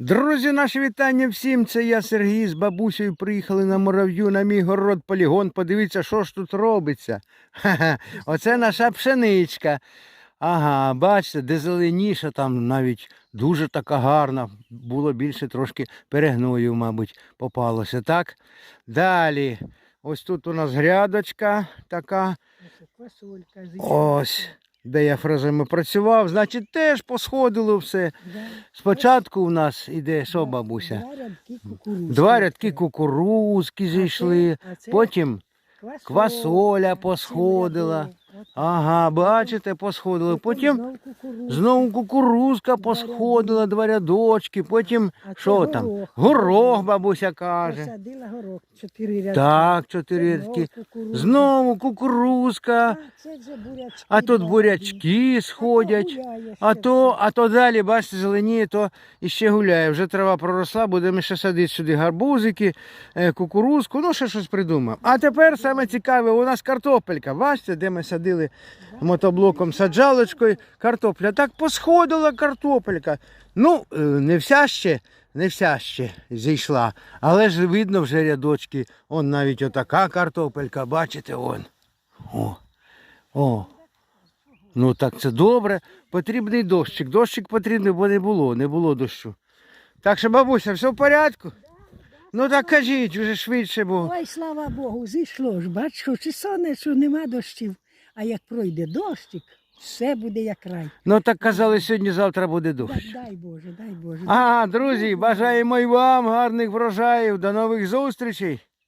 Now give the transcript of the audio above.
Друзі, наші вітання всім. Це я Сергій з бабусею приїхали на мурав'ю на мій город полігон. Подивіться, що ж тут робиться. Оце наша пшеничка. Ага, бачите, де зеленіша, там навіть дуже така гарна. Було більше трошки перегною, мабуть, попалося, так? Далі. Ось тут у нас грядочка така. Ось, де я фразами працював, значить, теж посходило все. Спочатку у нас іде що, бабуся? Два рядки. Кукурузки зійшли, потім квасоля посходила. Ага, бачите, посходили. Потім знову кукурузка посходила, два рядочки, потім що там? горох. Бабуся каже. Посадила горох, чотири рядки. Так, чотири рядки. Знову кукурузка. А тут бурячки сходять. А то, а то далі, бачите, зеленіє, то іще гуляє. Вже трава проросла, будемо ще садити сюди гарбузики, е, кукурузку, ну ще щось придумаємо. А тепер саме цікаве, у нас картопелька. Бачите, де ми садили мотоблоком саджалочкою картопля. Так посходила картопелька. Ну, е, не вся ще, не вся ще зійшла. Але ж видно вже рядочки. Он навіть отака картопелька, бачите, он. О. О. Ну так це добре. Потрібний дощик. Дощик потрібний, бо не було, не було дощу. Так що, бабуся, все в порядку? Ну так кажіть, вже швидше, бо. Ой, слава Богу, зійшло ж. Бач, хоч і сонце, що нема дощів. А як пройде дощик, все буде як рай. Ну так казали, сьогодні, завтра буде Дай, дощ. дай Боже, дай Боже. А, друзі, бажаємо і вам гарних врожаїв. До нових зустрічей.